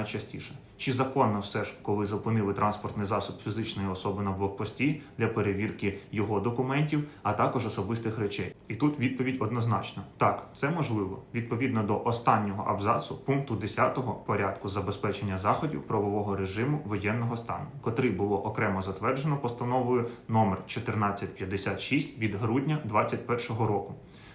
найчастіше. Чи законно все ж, коли зупинили транспортний засіб фізичної особи на блокпості для перевірки його документів, а також особистих речей? І тут відповідь однозначна: так, це можливо відповідно до останнього абзацу пункту 10 порядку забезпечення заходів правового режиму воєнного стану, котрий було окремо затверджено постановою номер 1456 від грудня 2021 року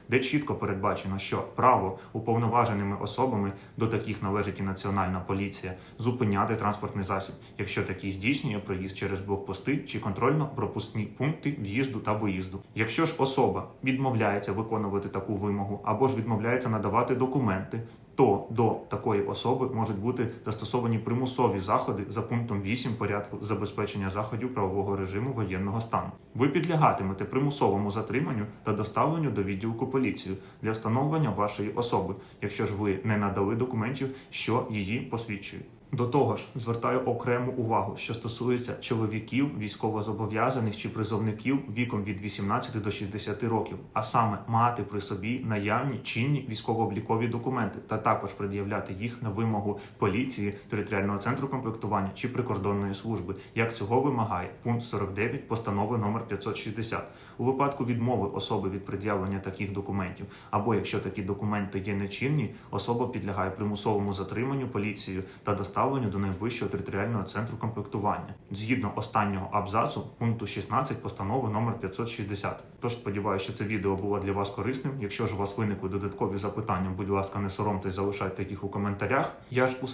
де чітко передбачено, що право уповноваженими особами до таких належить і Національна поліція зупиняти транспортний засіб, якщо такий здійснює проїзд через блокпости чи контрольно-пропускні пункти в'їзду та виїзду. Якщо ж особа відмовляється виконувати таку вимогу або ж відмовляється надавати документи. То до такої особи можуть бути застосовані примусові заходи за пунктом 8 порядку забезпечення заходів правового режиму воєнного стану. Ви підлягатимете примусовому затриманню та доставленню до відділку поліції для встановлення вашої особи, якщо ж ви не надали документів, що її посвідчують. До того ж, звертаю окрему увагу, що стосується чоловіків, військовозобов'язаних чи призовників віком від 18 до 60 років, а саме мати при собі наявні чинні військово-облікові документи та також пред'являти їх на вимогу поліції, територіального центру комплектування чи прикордонної служби, як цього вимагає пункт 49 постанови номер 560. У випадку відмови особи від пред'явлення таких документів, або якщо такі документи є нечинні, особа підлягає примусовому затриманню поліцією та доставленню до найближчого територіального центру комплектування згідно останнього абзацу пункту 16 постанови номер 560. Тож сподіваюся, що це відео було для вас корисним. Якщо ж у вас виникли додаткові запитання, будь ласка, не соромтесь, залишайте їх у коментарях. Я ж у